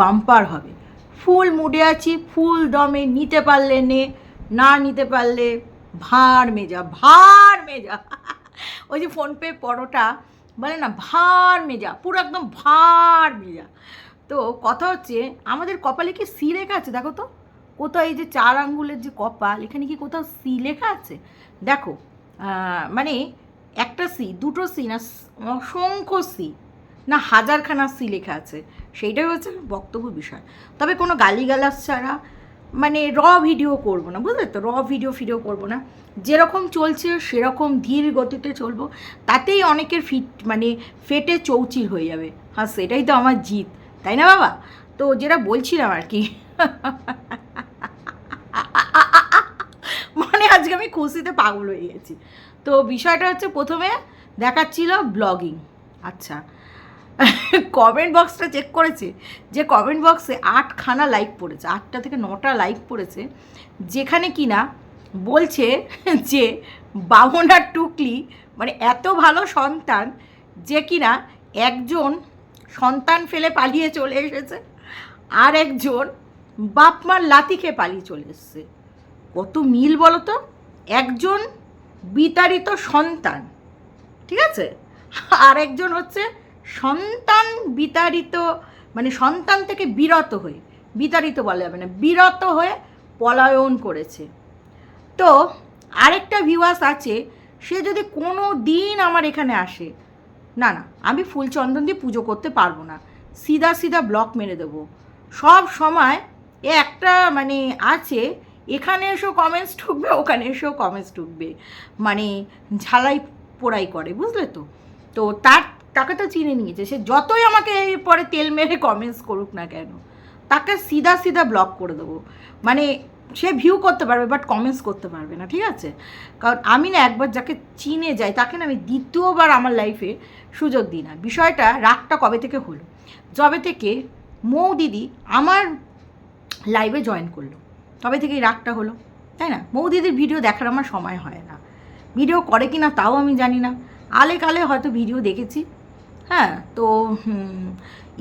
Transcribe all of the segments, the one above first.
Bumper হবে। ফুল মুডে আছি, ফুল দমে নিতে পারলে নে, না নিতে পারলে ভাঁড় মেজা ভাঁড় মেজা। ওই যে ফোনপে পরোটা, বলে না ভাঁড় মেজা, পুরো একদম ভাঁড় মেজা। তো কথা হচ্ছে, আমাদের কপালে কি সি লেখা আছে? দেখো তো, কোথাও এই যে চার আঙ্গুলের যে কপাল, এখানে কি কোথাও সি লেখা আছে? দেখো মানে একটা সি, দুটো সি না, অসংখ্য সি। না, হাজারখানা সি লেখা আছে। সেইটাই হচ্ছে বক্তব্য বিষয়। তবে কোনো গালিগালাজ ছাড়া মানে র ভিডিও করব না, বুঝলে তো? র ভিডিও ফিডিও করব না। যেরকম চলছে, সেরকম ধীর গতিতে চলবো। তাতেই অনেকের ফিট মানে ফেটে চৌচির হয়ে যাবে। হ্যাঁ সেটাই তো আমার জিত, তাই না বাবা? তো যেটা বলছিলাম আর কি। মানে আজকে আমি খুশিতে পাগল হয়ে গেছি। তো বিষয়টা হচ্ছে প্রথমে দেখাচ্ছিল ব্লগিং। আচ্ছা। কমেন্ট বক্সটা চেক করেছে যে কমেন্ট বক্সে আটখানা লাইক পড়েছে, আটটা থেকে নটা লাইক পড়েছে, যেখানে কিনা বলছে যে বামনার টুকলি মানে এত ভালো সন্তান যে কিনা একজন সন্তান ফেলে পালিয়ে চলে এসেছে আর একজন বাপ মার লাথি খেয়ে পালিয়ে চলে এসছে। কত মিল বলো তো? একজন বিতাড়িত সন্তান, ঠিক আছে? আর একজন হচ্ছে সন্তান বিতাড়িত মানে সন্তান থেকে বিরত হয়ে বিতাড়িত বলা যাবে না, বিরত হয়ে পলায়ন করেছে। তো আরেকটা ভিউয়ার্স আছে, সে যদি কোনো দিন আমার এখানে আসে, না না, আমি ফুল চন্দন দিয়ে পুজো করতে পারব না। সিধা সিধা ব্লক মেরে দেবো। সব সময় এ একটা মানে আছে, এখানে এসেও কমেন্টস ঢুকবে, ওখানে এসেও কমেন্টস ঢুকবে। মানে ঝালাই পোড়াই করে, বুঝলে তো? তো তার তাকে তো চিনে নিয়েছে। সে যতই আমাকে পরে তেল মেরে কমেন্টস করুক না কেন, তাকে সিধা সিধা ব্লক করে দেবো। মানে সে ভিউ করতে পারবে বাট কমেন্টস করতে পারবে না, ঠিক আছে? কারণ আমি না একবার যাকে চিনে যাই তাকে না আমি দ্বিতীয়বার আমার লাইফে সুযোগ দিই না। বিষয়টা রাগটা কবে থেকে হলো? যবে থেকে মৌ দিদি আমার লাইভে জয়েন করল। তবে থেকেই রাগটা হলো, তাই না? মৌ দিদির ভিডিও দেখার আমার সময় হয় না। ভিডিও করে কি না তাও আমি জানি না। আলে কালে হয়তো ভিডিও দেখেছি। হ্যাঁ তো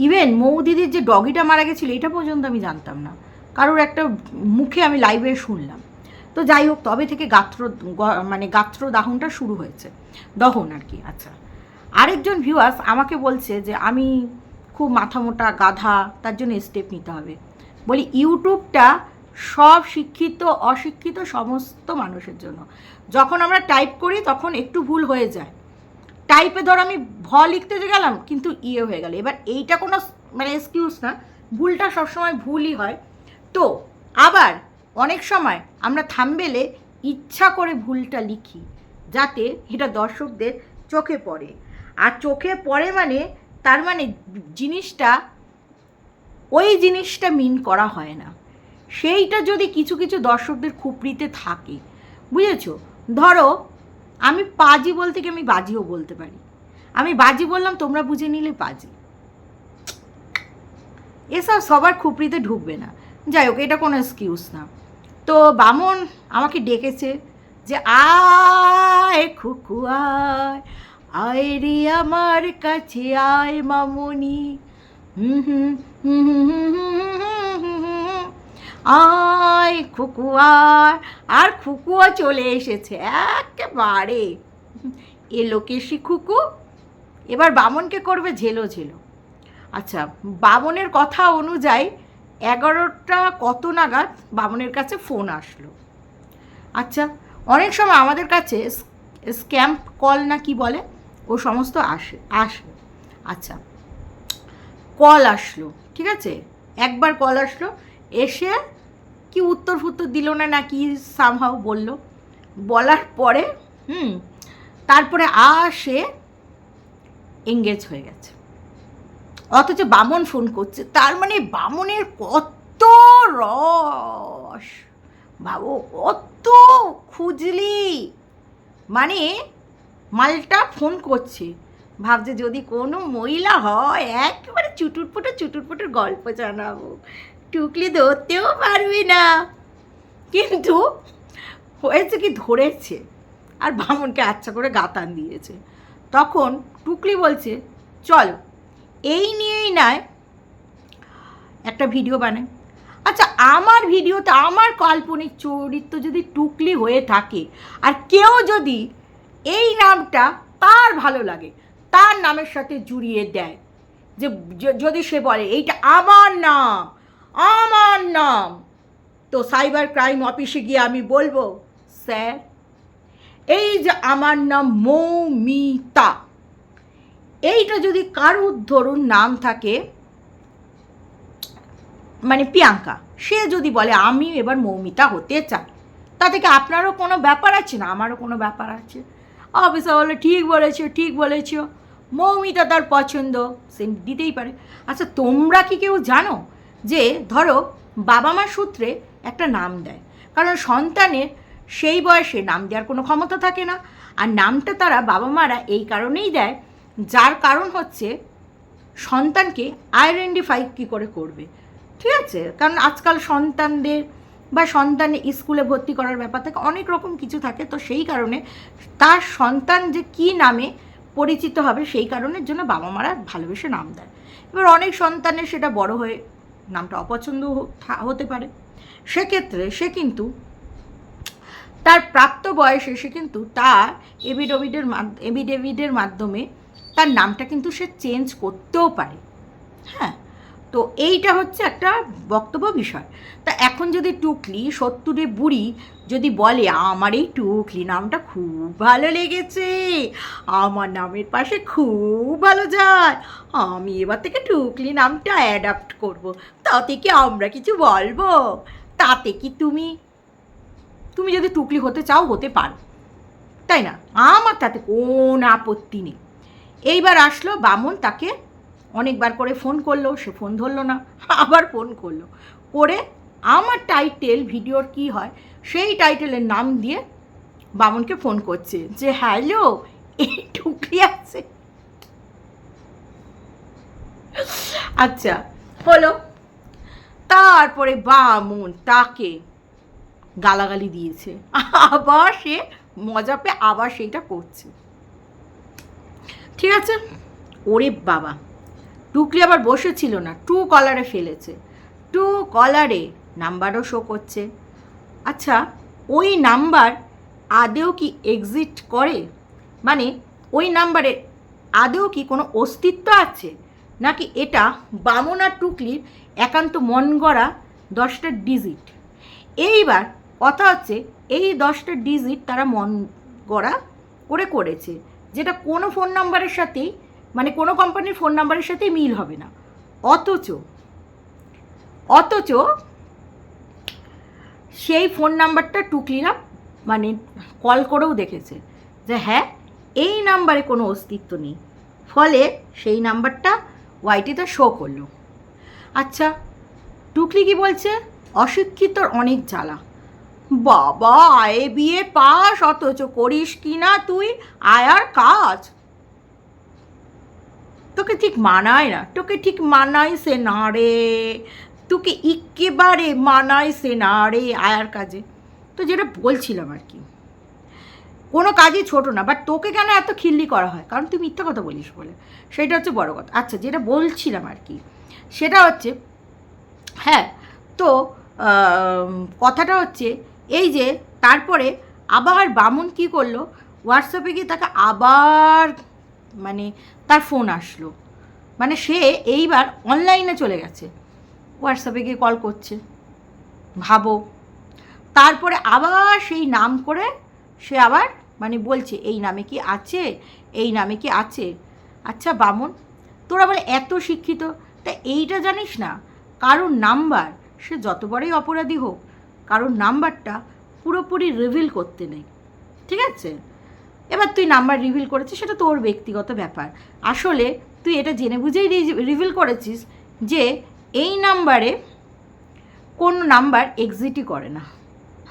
ইভেন মৌ দিদির যে ডগিটা মারা গেছিল, এটা পর্যন্ত আমি জানতাম না। কারোর একটা মুখে আমি লাইভে শুনলাম। তো যাই হোক, তবে থেকে গাত্র মানে গাত্র দাহনটা শুরু হয়েছে। দহন আর কি আচ্ছা। আরেকজন ভিউয়ার্স আমাকে বলছে যে, আমি খুব মাথা মোটা, গাধা, তার জন্য স্টেপ নিতে হবে। বলি ইউটিউবটা সব শিক্ষিত, অশিক্ষিত সমস্ত মানুষের জন্য। যখন আমরা টাইপ করি, তখন একটু ভুল হয়ে যায়। টাইপে ধর আমি ভ লিখতে যে গেলাম, কিন্তু ইয়ে হয়ে গেল। এবার এইটা কোনো মানে এক্সকিউজ না, ভুলটা সবসময় ভুলই হয়। তো আবার অনেক সময় আমরা থামবেলে ইচ্ছা করে ভুলটা লিখি, যাতে এটা দর্শকদের চোখে পড়ে। আর চোখে পড়ে মানে তার মানে জিনিসটা, ওই জিনিসটা মিন করা হয় না। সেইটা যদি কিছু কিছু দর্শকদের খুপড়িতে থাকে, বুঝেছ? ধরো আমি পাজি বলতে কি আমি বাজিও বলতে পারি আমি বাজি বললাম তোমরা বুঝে নিলে পাজি এসব সবার খুপড়িতে ঢুকবে না যাই হোক এটা কোনো এক্সকিউজ না তো বামন আমাকে ডেকেছে যে আয় খুকু আয় আয় রে আমার কাছে আয় মামনি হুম হুম হুম হুম হুম হুম আয় খুকু আয় আর খুকুও চলে এসেছে একেবারে। এ লোকেশি খুকু, এবার বামনকে করবে ঝেলো ঝেলো। আচ্ছা বামনের কথা অনুযায়ী এগারোটা কত নাগাদ বামনের কাছে ফোন আসলো। আচ্ছা অনেক সময় আমাদের কাছে স্ক্যাম্প কল না কি বলে, ও সমস্ত আসে আসে। আচ্ছা কল আসলো, ঠিক আছে? একবার কল আসলো, এসে কি উত্তর ফুত্তর দিল না না কি সামহাও বলল? বলার পরে, হুম, তারপরে আসে এঙ্গেজ হয়ে গেছে। অথচ বামন ফোন করছে, তার মানে বামনের কত রস ভাবো কত খুঁজলি। মানে মালটা ফোন করছে, ভাবছে যদি কোনো মহিলা হয়, একেবারে চুটুর পুটুর চুটুর পুটুর গল্প জানাব। টুকলি ধরতেও পারবি না। কিন্তু হয়েছে কি ধরেছে, আর বামনকে আচ্ছা করে গাতান দিয়েছে। তখন টুকলি বলছে, চল, এই নিয়েই নয় একটা ভিডিও বানায় আচ্ছা আমার ভিডিওতে আমার কাল্পনিক চরিত্র যদি টুকলি হয়ে থাকে, আর কেউ যদি এই নামটা তার ভালো লাগে, তার নামের সাথে জুড়িয়ে দেয় যে, যদি সে বলে, এইটা আমার নাম। আমার নাম। তো সাইবার ক্রাইম অফিসে গিয়ে আমি বলব, স্যার, এই যে আমার নাম মৌমিতা, এইটা যদি কারুর ধরুন নাম থাকে মানে প্রিয়াঙ্কা, সে যদি বলে, আমি এবার মৌমিতা হতে চাই তা থেকে আপনারও কোনো ব্যাপার আছে? না, আমারও কোনো ব্যাপার আছে। অফিসার বলে, ঠিক বলেছ ঠিক বলেছ। মৌমিতা তার পছন্দ, সে দিতেই পারে। আচ্ছা তোমরা কি কেউ জানো যে, ধরো বাবা মা সূত্রে একটা নাম দেয়। কারণ সন্তানের সেই বয়সে নাম দেওয়ার কোনো ক্ষমতা থাকে না। আর নামটা তারা বাবা মারা এই কারণেই দেয়, যার কারণ হচ্ছে সন্তানকে আইডেন্টিফাই কী করে করবে। ঠিক আছে? কারণ আজকাল সন্তানদের বা সন্তানের স্কুলে ভর্তি করার ব্যাপার থাকে অনেক রকম কিছু থাকে। তো সেই কারণে তার সন্তান যে কী নামে পরিচিত হবে, সেই কারণের জন্য বাবা মারা ভালোবেসে নাম দেয়। এবার অনেক সন্তানের সেটা বড় হয়ে নামটা অপছন্দ হতে পারে। সেক্ষেত্রে সে কিন্তু তার প্রাপ্ত বয়সে সে কিন্তু তার এভিডেভিডের এভিডেভিডের মাধ্যমে তার নামটা কিন্তু সে চেঞ্জ করতেও পারে। হ্যাঁ তো এইটা হচ্ছে একটা বক্তব্য বিষয়। তা এখন যদি টুকলি সত্তরে বুড়ি যদি বলে, আমার এই টুকলি নামটা খুব ভালো লেগেছে, আমার নামের পাশে খুব ভালো যায়, আমি এবার থেকে টুকলি নামটা অ্যাডাপ্ট করব, তাতে কি আমরা কিছু বলব? তাতে কি তুমি তুমি যদি টুকলি হতে চাও, হতে পারো। তাই না? আমার তাতে কোন আপত্তি নেই। এইবার আসলো বামন তাকে অনেকবার করে ফোন করল, সে ফোন ধরলো না, আবার ফোন করল। করে আমার টাইটেল ভিডিওর কি হয়, সেই টাইটেলের নাম দিয়ে বামনকে ফোন করছে যে হ্যালো এই টুকলি আছে। আচ্ছা হলো তারপরে বামন তাকে গালাগালি দিয়েছে। আবার সে মজা পেয়ে আবার সেইটা করছে। ঠিক আছে? ওরে বাবা। টুকলি আবার বসেছিল না, টু কলারে ফেলেছে। টু কলারে নাম্বারও শো করছে। আচ্ছা ওই নাম্বার আদেও কি এক্সিট করে? মানে ওই নাম্বারে আদেও কি কোনো অস্তিত্ব আছে? নাকি এটা বামন টুকলির একান্ত মন গড়া দশটা ডিজিট এইবার কথা হচ্ছে, এই দশটা ডিজিট তারা মন গড়া করে করেছে। যেটা কোনো ফোন নাম্বারের সাথেই মানে কোনো কোম্পানির ফোন নাম্বারের সাথেই মিল হবে না। অথচ অথচ সেই ফোন নাম্বারটা টুকলিরা মানে কল করেও দেখেছে যে হ্যাঁ এই নাম্বারে কোনো অস্তিত্ব নেই। ফলে সেই নাম্বারটা ওয়াইটিতে শো করল। আচ্ছা টুকলি কি বলছে? অশিক্ষিতর অনেক জ্বালা। বাবা আয়ে বিয়ে পাস, অথচ করিস কি না তুই? আয়ার কাজ। তোকে ঠিক মানায় না, তোকে ঠিক মানায় মানাইছে না রে। তোকে একেবারে মানাইছে না রে আয়ার কাজে। তো যেটা বলছিলাম আর কি, কোনো কাজই ছোট না বাট তোকে কেন এত খিল্লি করা হয়? কারণ তুই মিথ্যা কথা বলিস বলে। সেটা হচ্ছে বড় কথা। আচ্ছা যেটা বলছিলাম আর কি, সেটা হচ্ছে হ্যাঁ তো কথাটা হচ্ছে এই যে তারপরে আবার বামুন কি করল? হোয়াটসঅ্যাপে গিয়ে তাকে আবার মানে ফোন আসলো। মানে সে এইবার অনলাইনে চলে গেছে। হোয়াটসঅ্যাপে গিয়ে কল করছে। ভাবো। তারপরে আবার সেই নাম করে সে আবার মানে বলছে, এই নামে কি আছে? এই নামে কি আছে? আচ্ছা বামন, তোরা বলে এত শিক্ষিত, তা এইটা জানিস না? কারোর নাম্বার? সে যত বড়ই অপরাধী হোক, কারোর নাম্বারটা পুরোপুরি রিভিল করতে নেই। ঠিক আছে? এবার তুই নাম্বার রিভিল করেছিস, সেটা তোর ব্যক্তিগত ব্যাপার। আসলে তুই এটা জেনে বুঝেই রিভিল করেছিস যে এই নাম্বারে কোন নাম্বার এক্সিটই করে না।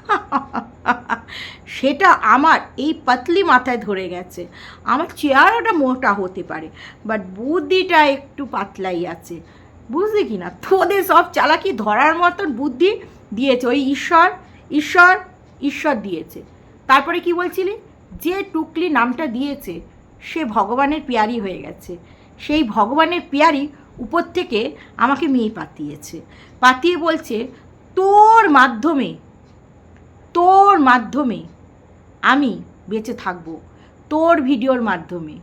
সেটা আমার এই পাতলি মাথায় ধরে গেছে। আমার চেয়ারটা মোটা হতে পারে বাট বুদ্ধিটা একটু পাতলাই আছে। বুঝলি কি না? তোদের সব চালাকি ধরার মতন বুদ্ধি দিয়েছে। ওই ঈশ্বর ঈশ্বর ঈশ্বর দিয়েছে। তারপরে কি বলছিলি? যে টুকলি নামটা দিয়েছে, সে ভগবানের পিয়ারি হয়ে গেছে। সেই ভগবানের পিয়ারি উপর থেকে আমাকে মেয়ে পাতিয়েছে। পাতিয়ে বলছে, তোর মাধ্যমে তোর মাধ্যমে আমি বেঁচে থাকব। তোর ভিডিওর মাধ্যমে,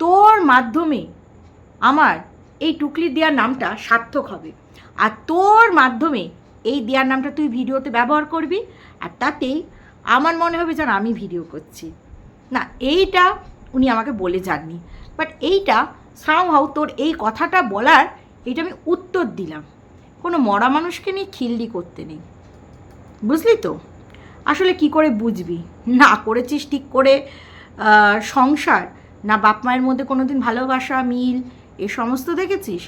তোর মাধ্যমে আমার এই টুকলি দেওয়ার নামটা সার্থক হবে। আর তোর মাধ্যমে এই দেওয়ার নামটা তুই ভিডিওতে ব্যবহার করবি, আর তাতেই আমার মনে হবে যেন আমি ভিডিও করছি। না, এইটা উনি আমাকে বলে যাননি। বাট এইটা সামহাও তোর এই কথাটা বলার, এইটা আমি উত্তর দিলাম। কোনো মরা মানুষকে নিয়ে খিল্লি করতে নেই। বুঝলি তো? আসলে কি করে বুঝবি? না করেছিস ঠিক করে সংসার? না বাপ মায়ের মধ্যে কোনো দিন ভালোবাসা, মিল, এ সমস্ত দেখেছিস?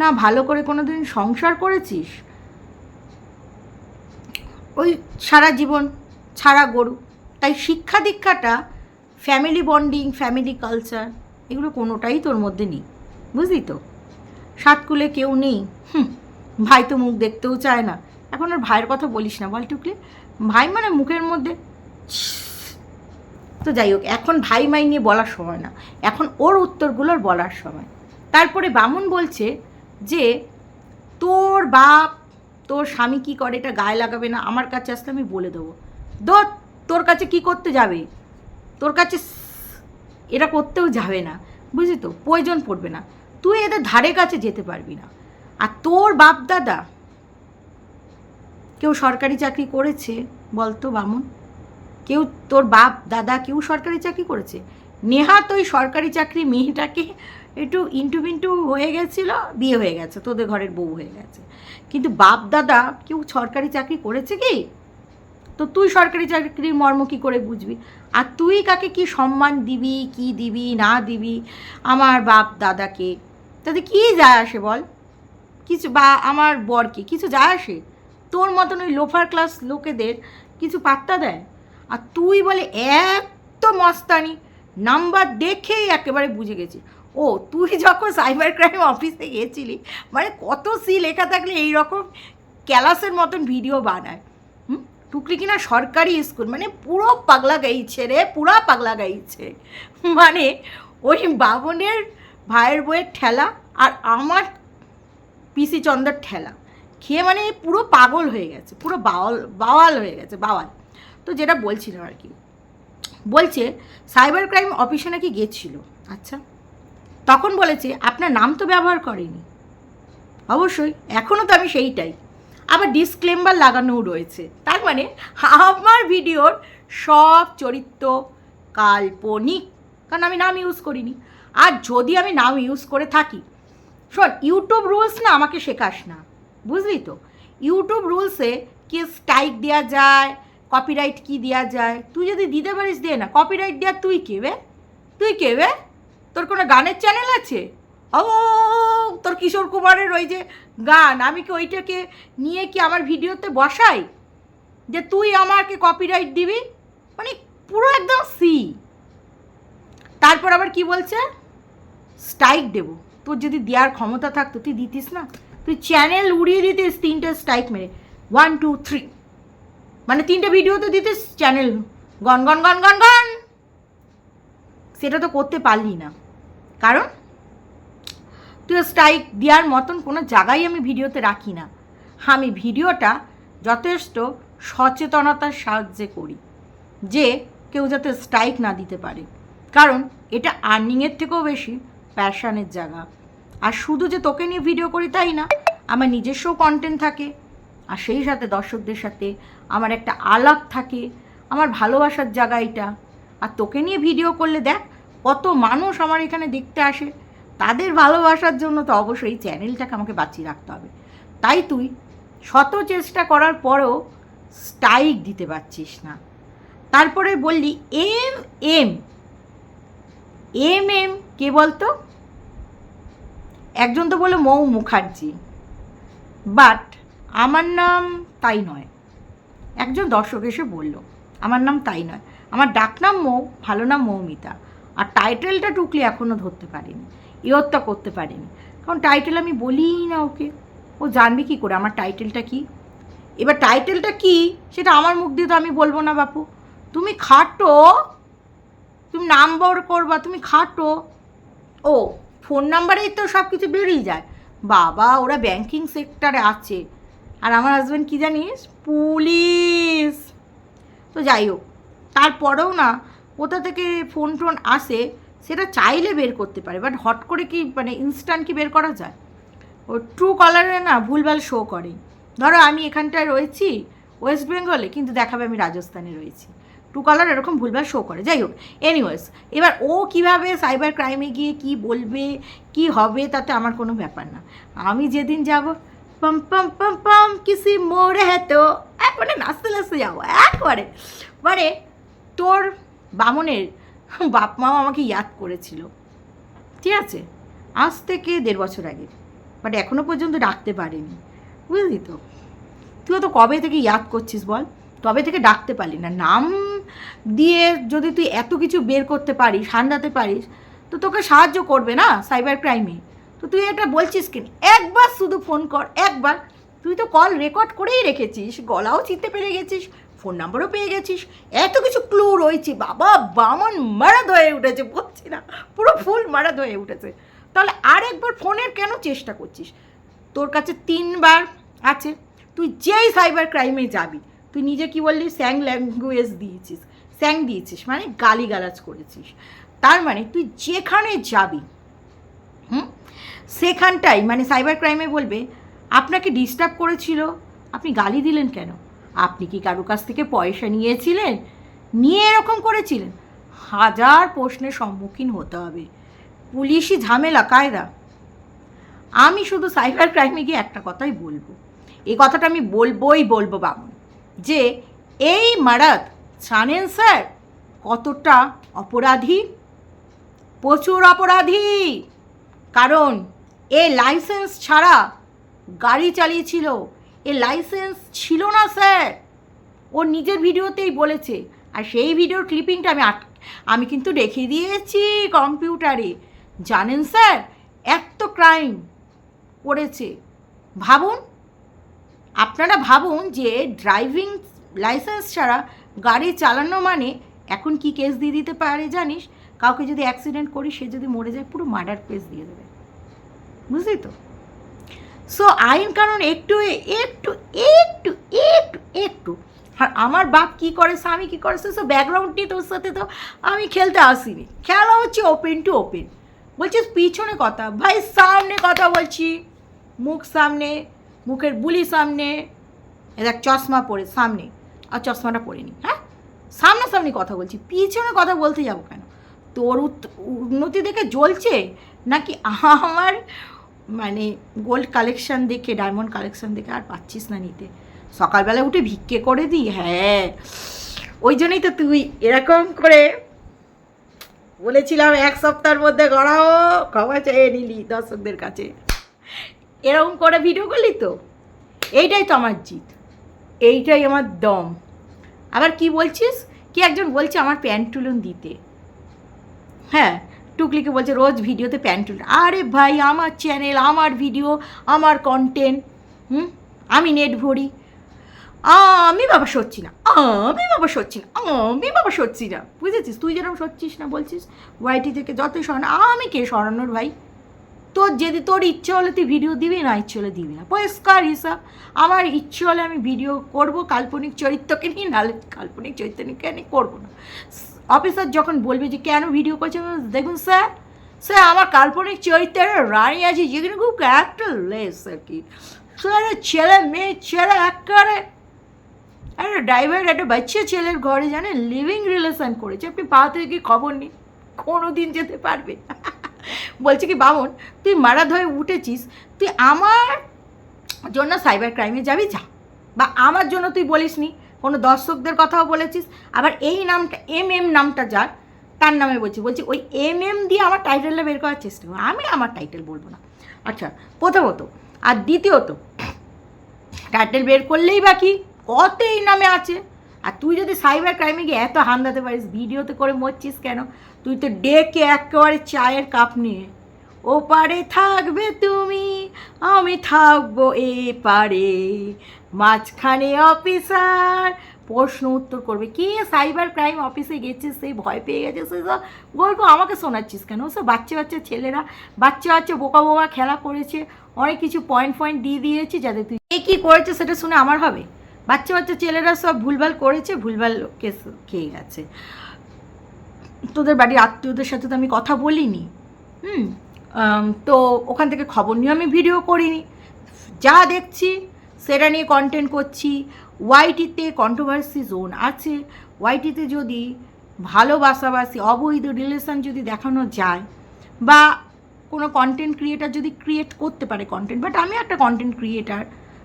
না ভালো করে কোনো দিন সংসার করেছিস? ওই সারা জীবন ছাড়া গরু। তাই শিক্ষা দীক্ষাটা ফ্যামিলি বন্ডিং ফ্যামিলি কালচার এগুলো কোনোটাই তোর মধ্যে নেই। বুঝলি তো? সাতকুলে কেউ নেই। হুম, ভাই তো মুখ দেখতেও চায় না। এখন আর ভাইয়ের কথা বলিস না, বল টুকলি। ভাই মানে মুখের মধ্যে তো যাই হোক, এখন ভাই মাই নিয়ে বলার সময় না। এখন ওর উত্তরগুলোর বলার সময়। তারপরে বামুন বলছে যে, তোর বাপ, তোর স্বামী কী করে? এটা গায়ে লাগাবে না? আমার কাছে আসলে আমি বলে দেবো। দো তোর কাছে কি করতে যাবে? তোর কাছে এরা করতেও যাবে না, বুঝলি তো? প্রয়োজন পড়বে না। তুই এদের ধারে কাছে যেতে পারবি না। আর তোর বাপ দাদা কেউ সরকারি চাকরি করেছে, বলতো বামুন? কেউ, তোর বাপ দাদা কেউ সরকারি চাকরি করেছে? নেহাত ওই সরকারি চাকরি মেয়েটাকে একটু ইন্টু বিন্টু হয়ে গেছিল, বিয়ে হয়ে গেছে, তোদের ঘরের বউ হয়ে গেছে। কিন্তু বাপ দাদা কেউ সরকারি চাকরি করেছে কি? তো তুই সরকারি চাকরির মর্ম কী করে বুঝবি? আর তুই কাকে কি সম্মান দিবি, কি দিবি, না দিবি? আমার বাপ দাদাকে। তাতে কী যায় আসে বল? কিছু বা আমার বরকে কিছু যায় আসে? তোর মতন ওই লোফার ক্লাস লোকেদের কিছু পাত্তা দেয়? আর তুই বলে এত মস্তানি নাম্বার দেখেই একেবারে বুঝে গেছি ও, তুই যখন সাইবার ক্রাইম অফিসে গেছিলি মানে কত সি লেখা থাকলে এই রকম ক্যালাসের মতন ভিডিও বানায়। টুকলি কিনা সরকারি স্কুল মানে পুরো পাগলা গাইছে রে, পুরা পাগলা গাইছে। মানে ওই বাবনের ভাইয়ের বইয়ের ঠেলা আর আমার পিসি চন্দ্রের ঠেলা। খেয়ে মানে পুরো পাগল হয়ে গেছে, পুরো বাওয়াল বাওয়াল হয়ে গেছে, বাওয়াল। তো যেটা বলছিলাম আর কি, বলছে, সাইবার ক্রাইম অফিসে নাকি গেছিল? আচ্ছা তখন বলেছে, আপনার নাম তো ব্যবহার করেনি। অবশ্যই এখনও তো আমি সেইটাই। আবার ডিসক্লেম্বার লাগানোও রয়েছে। তার মানে আমার ভিডিওর সব চরিত্র কাল্পনিক, কারণ আমি নাম ইউজ করিনি। আর যদি আমি নাম ইউজ করে থাকি, শোন ইউটিউব রুলস না আমাকে শেখাস না, বুঝলি তো? ইউটিউব রুলসে কি স্ট্রাইক দেওয়া যায় কপিরাইট কি দেওয়া যায়, তুই যদি দিতে পারিস, দে না। কপিরাইট দেওয়া তুই কে বে? তুই কে বে? তোর কোনো গানের চ্যানেল আছে? ও, তোর কিশোর কুমারের ওই যে গান, আমি কি ওইটাকে নিয়ে কি আমার ভিডিওতে বসাই? যে তুই আমাকে কপিরাইট দিবি? মানে পুরো একদম সি তারপর আবার কি বলছে? স্ট্রাইক দেবো। তোর যদি দেওয়ার ক্ষমতা থাকতো, তুই দিতিস না? তুই চ্যানেল উড়িয়ে দিতিস তিনটে স্ট্রাইক মেরে। ওয়ান টু থ্রি মানে তিনটে ভিডিও তো দিতিস channel gone gone gone gone gone সেটা তো করতে পারলি না। কারণ তুই স্ট্রাইক দেওয়ার মতন কোনো জায়গায় আমি ভিডিওতে রাখি না। আমি ভিডিওটা যথেষ্ট সচেতনতার সাহায্যে করি, যে কেউ যাতে স্ট্রাইক না দিতে পারে। কারণ এটা আর্নিংয়ের থেকেও বেশি প্যাশানের জায়গা। আর শুধু যে তোকে নিয়ে ভিডিও করি তাই না, আমার নিজস্ব কন্টেন্ট থাকে, আর সেই সাথে দর্শকদের সাথে আমার একটা আলাপ থাকে, আমার ভালোবাসার জায়গা এটা। আর তোকে নিয়ে ভিডিও করলে দেখ, কত মানুষ আমার এখানে দেখতে আসে। তাদের ভালোবাসার জন্য তো অবশ্যই চ্যানেলটাকে আমাকে বাঁচিয়ে রাখতে হবে। তাই তুই শত চেষ্টা করার পরেও স্ট্রাইক দিতে পারছিস না। তারপরে বললি, এম এম। এম এম কে বলতো? একজন তো বলল মৌ মুখার্জি। বাট আমার নাম তাই নয়। একজন দর্শক এসে বলল, আমার নাম তাই নয়। আমার ডাকনাম মৌ, ভালো নাম মৌমিতা। আর টাইটেলটা টুকলি এখনও ধরতে পারিনি। ইয়ত্তা করতে পারিনি। কারণ টাইটেল আমি বলিই না ওকে। ও জানবে কি করে? আমার টাইটেলটা কি? এবার টাইটেলটা কি? সেটা আমার মুখ দিয়ে তো আমি বলব না বাপু। তুমি খাটো। তুমি নাম্বার করবা, তুমি খাটো। ও ফোন নাম্বারেই তো সব কিছু বেরিয়ে যায়। বাবা, ওরা ব্যাংকিং সেক্টরে আছে। আর আমার হাজব্যান্ড কী জানিস? পুলিশ। তো যাই হোক, তারপরেও না, কোথা থেকে ফোন টোন আসে সেটা চাইলে বের করতে পারে বাট হট করে কি মানে ইনস্ট্যান্ট কি বের করা যায়? ও ট্রু কলারে না ভুলভাল শো করে ধরো আমি এখানটায় রয়েছি ওয়েস্ট বেঙ্গলে কিন্তু দেখাবে আমি রাজস্থানে রয়েছি। টু কালার এরকম ভুলভাল শো করে। যাই হোক এনিওয়েজ এবার ও কীভাবে সাইবার ক্রাইমে গিয়ে কি বলবে, কি হবে, তাতে আমার কোনো ব্যাপার না। আমি যেদিন যাব, পাম পাম পাম পাম, কিসি মোড়ে তো। একবারে নাচতে নাচতে যাব, একবারে। মানে তোর বামনের বাপ মাও আমাকে ইয়াদ করেছিল। ঠিক আছে? আজ থেকে দেড় বছর আগে। বাট এখনও পর্যন্ত ডাকতে পারিনি। বুঝলি তো? তুইও তো কবে থেকে ইয়াদ করছিস বল? তবে থেকে ডাকতে পারলি না। নাম দিয়ে যদি তুই এত কিছু বের করতে পারিস সান্দাতে পারিস, তো তোকে সাহায্য করবে না সাইবার ক্রাইমে তো তুই এটা বলছিস কেন? একবার শুধু ফোন কর, একবার। তুই তো কল রেকর্ড করেই রেখেছিস, গলাও চিনতে পেরে গেছিস। ফোন নাম্বারও পেয়ে গেছিস। এত কিছু ক্লু রয়েছে। বাবা, বামন মারাদ হয়ে উঠেছে, বলছি না, পুরো ফুল মারাদ হয়ে উঠেছে। তাহলে আরেকবার ফোনের কেন চেষ্টা করছিস? তোর কাছে তিনবার আছে। তুই যেই সাইবার ক্রাইমে যাবি, তুই নিজে কি বললি? স্যাং ল্যাঙ্গুয়েজ দিয়েছিস। স্যাং দিয়েছিস মানে গালিগালাজ করেছিস। তার মানে তুই যেখানে যাবি, হুম? সেখানটাই মানে সাইবার ক্রাইমে বলবে, আপনাকে ডিস্টার্ব করেছিল। আপনি গালি দিলেন কেন? আপনি কি কারও কাছ থেকে পয়সা নিয়েছিলেন? নিয়ে এরকম করেছিলেন? হাজার প্রশ্নের সম্মুখীন হতে হবে। পুলিশি ঝামেলা, কায়দা। আমি শুধু সাইবার ক্রাইমে গিয়ে একটা কথাই বলব। এই কথাটা আমি বলবোই বলব বামন, যে এই মারাত জানেন স্যার কতটা অপরাধী? প্রচুর অপরাধী! কারণ এ লাইসেন্স ছাড়া গাড়ি চালিয়েছিল এ লাইসেন্স ছিল না, স্যার। ও নিজের ভিডিওতেই বলেছে। আর সেই ভিডিওর ক্লিপিংটা আমি আট আমি কিন্তু রেখে দিয়েছি কম্পিউটারে জানেন, স্যার এত ক্রাইম করেছে। ভাবুন, আপনারা ভাবুন যে ড্রাইভিং লাইসেন্স ছাড়া গাড়ি চালানো মানে এখন কি কেস দিয়ে দিতে পারে, জানিস? কাউকে যদি অ্যাক্সিডেন্ট করি সে যদি মরে যায়, পুরো মার্ডার কেস দিয়ে দেবে। বুঝলি তো? সো আইন কারণ একটু একটু একটু একটু একটু। আর আমার বাপ কি করে, স্বামী কি করে, সে ব্যাকগ্রাউন্ড নিয়ে তোর সাথে তো আমি খেলতে আসিনি। খেলা হচ্ছে ওপেন টু ওপেন বলছিস পিছনে কথা। ভাই, সামনে কথা বলছি। মুখ সামনে, মুখের বুলি সামনে। দেখ চশমা পরে, সামনে। আর চশমাটা পরিনি হ্যাঁ? সামনাসামনি কথা বলছি। পিছনে কথা বলতে যাব কেন? তোর উন্নতি দেখে জ্বলছে? নাকি আমার মানে গোল্ড কালেকশন দেখে ডায়মন্ড কালেকশন দেখে আর পাচ্ছিস না নিতে। সকালবেলা উঠে ভিক্ষে করে দিই হ্যাঁ। ওই জন্যই তো তুই এরকম করে বলেছিলাম এক সপ্তাহের মধ্যে গড়াও, ক্ষমা চেয়ে নিলি দর্শকদের কাছে। এরকম করে ভিডিও করলি তো? এইটাই তো আমার জিত। এইটাই আমার দম। আবার কি বলছিস? কি একজন বলছে আমার প্যান্ট প্যান্টুলুন দিতে। হ্যাঁ টুকলিকে বলছে, রোজ ভিডিওতে প্যান্ট আরে ভাই, আমার চ্যানেল আমার ভিডিও আমার কন্টেন্ট হুম? আমি নেট ভরি। আমি বাবা সরছি না, আমি বাবা সরছি না, আমি বাবা সরছি না। বুঝেছিস? তুই যেরকম সরছিস না বলছিস ওয়াইটি থেকে যতই সরানো আমি কে সরানোর ভাই? তোর যদি তোর ইচ্ছে হলে তুই ভিডিও দিবি, না ইচ্ছে হলে দিবি না। পরিষ্কার হিসাব, আমার ইচ্ছে হলে আমি ভিডিও করব, কাল্পনিক চরিত্রকে নিয়ে নাহলে কাল্পনিক চরিত্রকে নিয়ে করব না? অফিসার যখন বলবে যে কেন ভিডিও করছে, দেখুন স্যার স্যার, আমার কাল্পনিক চরিত্রের রানী আছে, যেখানে খুব ক্যারেক্টার লেস আর কি। স্যার ছেলে, মেয়ে, ছেলে একেবারে একটা ড্রাইভার একটা বাচ্চা ছেলের ঘরে জানে লিভিং রিলেশন করেছে। আপনি পা থেকে খবর নেই কোনো দিন যেতে পারবে। বলছে কি, বামন, তুই মারা ধরে উঠেছিস, তুই আমার জন্য সাইবার ক্রাইমে যাবি, যা। বা আমার জন্য তুই বলিসনি কোনো দর্শকদের কথাও বলেছিস, আবার এই নামটা, এম এম নামটা যার, তার নামে বলছি বলছি ওই এম এম দিয়ে আমার টাইটেলটা বের করার চেষ্টা করব আমি আমার টাইটেল বলব না। আচ্ছা প্রথমত আর দ্বিতীয়ত টাইটেল বের করলেই বা কি কত এই নামে আছে, আর তুই যদি সাইবার ক্রাইমে গিয়ে এত হান্দাতে পারিস, ভিডিওতে করে মরছিস কেন? তুই তো ডেকে একেবারে চায়ের কাপ নিয়ে ও পারে থাকবে তুমি, আমি থাকব এ পারে মাঝখানে অফিসার। প্রশ্ন উত্তর করবে, কে সাইবার ক্রাইম অফিসে গেছে? সে ভয় পেয়ে গেছে, সে সব গল্প আমাকে শোনাচ্ছিস কেন? সব বাচ্চা বাচ্চা ছেলেরা, বাচ্চা বাচ্চা বোকা বোকা খেলা করেছে, অনেক কিছু পয়েন্ট পয়েন্ট দিয়ে দিয়েছি যাতে তুই কে কী করেছে সেটা শুনে আমার হবে। বাচ্চা বাচ্চা ছেলেরা সব ভুলভাল করেছে, ভুলভাল কেস খেয়ে গেছে। তোদের বাড়ির আত্মীয়দের সাথে তো আমি কথা বলিনি। হুম তো ওখান থেকে খবর নিয়ে আমি ভিডিও করিনি। যা দেখছি সেটা নিয়ে কন্টেন্ট করছি ওয়াইটিতে কন্ট্রোভার্সি জোন আছে ওয়াইটিতে যদি ভালোবাসাবাসি অবৈধ রিলেশন যদি দেখানো যায় বা কোনো কন্টেন্ট ক্রিয়েটার যদি ক্রিয়েট করতে পারে কন্টেন্ট বাট আমি একটা কন্টেন্ট ক্রিয়েটার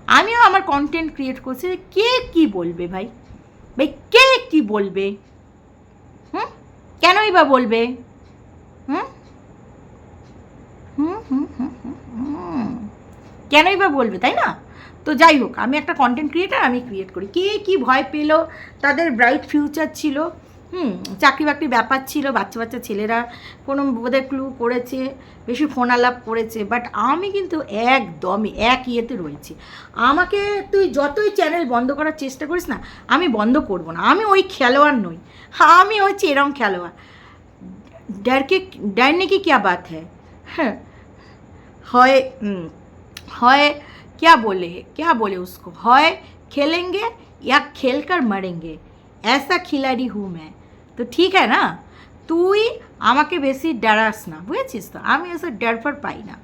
আমিও আমার কন্টেন্ট ক্রিয়েট করছি কে কি বলবে ভাই ভাই কে কি বলবে হুম কেনই বা বলবে হুম হুম হুম হুম হুম, কেনই বা বলবে তাই না তো যাই হোক, আমি একটা কন্টেন্ট ক্রিয়েটার আমি ক্রিয়েট করি। কে কি ভয় পেল? তাদের ব্রাইট ফিউচার ছিল। হুম চাকরি বাকরি ব্যাপার ছিল বাচ্চা বাচ্চা ছেলেরা কোনো বোধহয় ক্লু করেছে, বেশি ফোন আলাপ করেছে। বাট আমি কিন্তু একদমই এক ইয়েতে রয়েছি। আমাকে তুই যতই চ্যানেল বন্ধ করার চেষ্টা করিস না, আমি বন্ধ করব না। আমি ওই খেলোয়াড় নই। আমি হচ্ছি এরম খেলোয়াড়। ড্যারকে ড্যারনে কি ক্যা বাত হ্যাঁ? হ্যাঁ। হয়। হয় क्या बोले क्या बोले उसको হয় खेलेंगे या खेल कर मरेंगे ऐसा खिलाड़ी हूँ मैं তো ঠিক है না তুই আমাকে বেশি ডরাস না বুঝেছিস তো আমি এসব ডরফর পাই না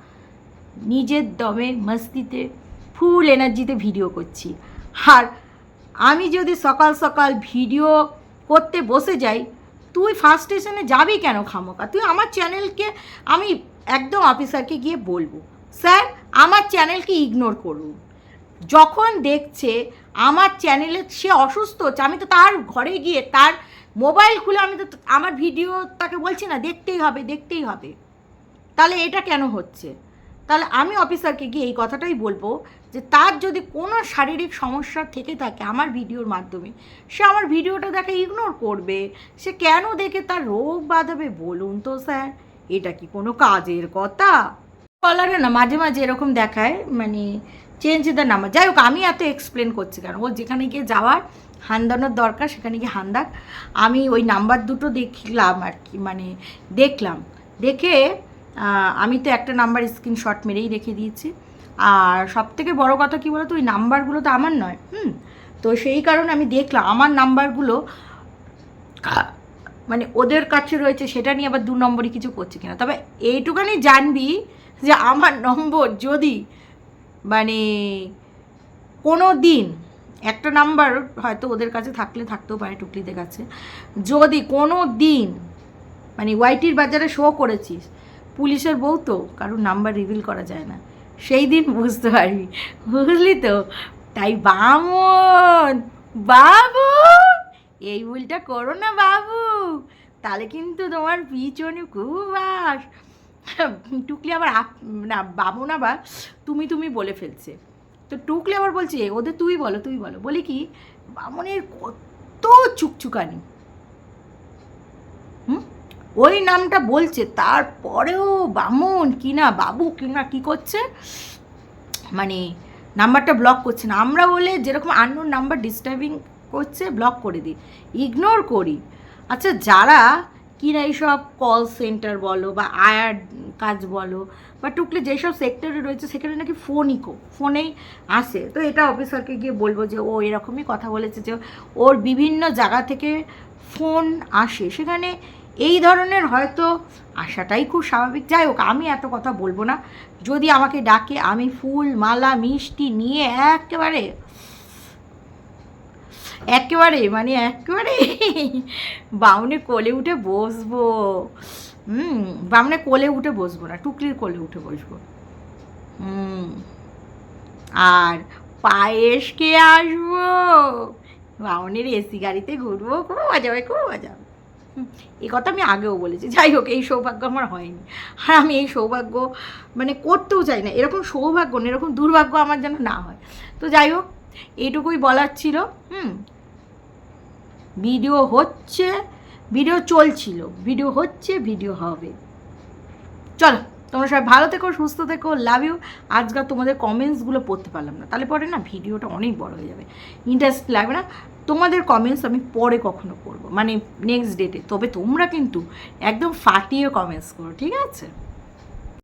নিজের দমে মস্তিতে ফুল এনার্জিতে ভিডিও করছি আর আমি যদি সকাল সকাল ভিডিও করতে বসে যাই তুই ফার্স্ট স্টেশনে যাবি কেন খামোকা তুই আমার চ্যানেলকে আমি একদম অফিসারকে গিয়ে বলবো স্যার, আমার চ্যানেলকে ইগনোর করুন। যখন দেখছে আমার চ্যানেলে সে অসুস্থ হচ্ছে আমি তো তার ঘরে গিয়ে তার মোবাইল খুলে আমি তো আমার ভিডিও তাকে বলছি না, দেখতেই হবে দেখতেই হবে। তাহলে এটা কেন হচ্ছে? তাহলে আমি অফিসারকে গিয়ে এই কথাটাই বলব যে তার যদি কোনো শারীরিক সমস্যা থেকে থাকে আমার ভিডিওর মাধ্যমে, সে আমার ভিডিওটা দেখে ইগনোর করবে। সে কেন দেখে তার রোগ বাঁধাবে বলুন তো, স্যার। এটা কি কোনো কাজের কথা? কলারে না, মাঝে মাঝে এরকম দেখায় মানে চেঞ্জ দ্য নাম্বার যাই হোক, আমি এত এক্সপ্লেন করছি কেন? ও যেখানে গিয়ে যাওয়ার, হান্দানোর দরকার, সেখানে গিয়ে হান্দাক। আমি ওই নাম্বার দুটো দেখলাম আর কি মানে দেখলাম। দেখে আমি তো একটা নাম্বার স্ক্রিনশট মেরেই রেখে দিয়েছি। আর সব থেকে বড়ো কথা কী বলতো, ওই নাম্বারগুলো তো আমার নয়, হুম? তো সেই কারণে আমি দেখলাম, আমার নাম্বারগুলো মানে ওদের কাছে রয়েছে, সেটা নিয়ে আবার দু নম্বরই কিছু করছে কিনা। তবে এইটুখানি জানবি যে আমার নম্বর যদি মানে কোনো দিন, একটা নাম্বার হয়তো ওদের কাছে থাকলে থাকতেও পারে টুকলিদের কাছে, যদি কোনো দিন মানে ওয়াইটির বাজারে শো করেছিস, পুলিশের বউ তো কারোর নাম্বার রিভিল করা যায় না, সেই দিন বুঝতে পারবি, বুঝলি তো? তাই বামন বাবু এই ভুলটা করো না বাবু, তাহলে কিন্তু তোমার পিছনে খুব আস টুকলি আবার না বাবন আবার তুমি তুমি বলে ফেলছে। তো টুকলি আবার বলছে ওদের তুই বলো তুই বলো। বলি কি, বামনের কত চুকচুকানি। হুম? ওই নামটা বলছে, তারপরেও বামন কি না, বাবু কি না, কি করছে? মানে নাম্বারটা ব্লক করছে না। আমরা বলে যেরকম আননোন নাম্বার ডিস্টার্বিং করছে ব্লক করে দিই। ইগনোর করি। আচ্ছা যারা কিনা এইসব কল সেন্টার বলো বা আয়ার কাজ বলো বা টুকলে যেসব সেক্টরে রয়েছে, সেখানে নাকি ফোনই কো ফোনেই আসে। তো এটা অফিসারকে গিয়ে বলব যে, ও এরকমই কথা বলেছে যে, ওর বিভিন্ন জায়গা থেকে ফোন আসে। সেখানে এই ধরনের হয়তো আসাটাই খুব স্বাভাবিক। যাই হোক, আমি এত কথা বলব না। যদি আমাকে ডাকে, আমি ফুল, মালা, মিষ্টি নিয়ে একেবারে একেবারে মানে একেবারে বাউনে কোলে উঠে বসবো। হুম, বামনে কোলে উঠে বসবো না, টুকলির কোলে উঠে বসবো। হুম, আর পায়েস কে আসব। বাউনের এসি গাড়িতে ঘুরবো, খুব মজা হবে খুব মজা। হবে এই কথা আমি আগেও বলেছি, যাই হোক, এই সৌভাগ্য আমার হয়নি। আর আমি এই সৌভাগ্য মানে করতেও চাই না, এরকম সৌভাগ্য না, এরকম দুর্ভাগ্য আমার যেন না হয়। তো যাই হোক, এইটুকুই বলার ছিল। হুম ভিডিও হচ্ছে, ভিডিও চলছিল, ভিডিও হচ্ছে, ভিডিও হবে। চলো, তোমরা সবাই ভালো থেকো, সুস্থ থেকো লাভ ইউ আজকাল তোমাদের কমেন্টসগুলো পড়তে পারলাম না। তাহলে পরে না ভিডিওটা অনেক বড় হয়ে যাবে। ইন্টারেস্ট লাগবে না। তোমাদের কমেন্টস আমি পরে কখনো করব। মানে নেক্সট ডেটে তবে তোমরা কিন্তু একদম ফাটিয়ে কমেন্টস করো, ঠিক আছে?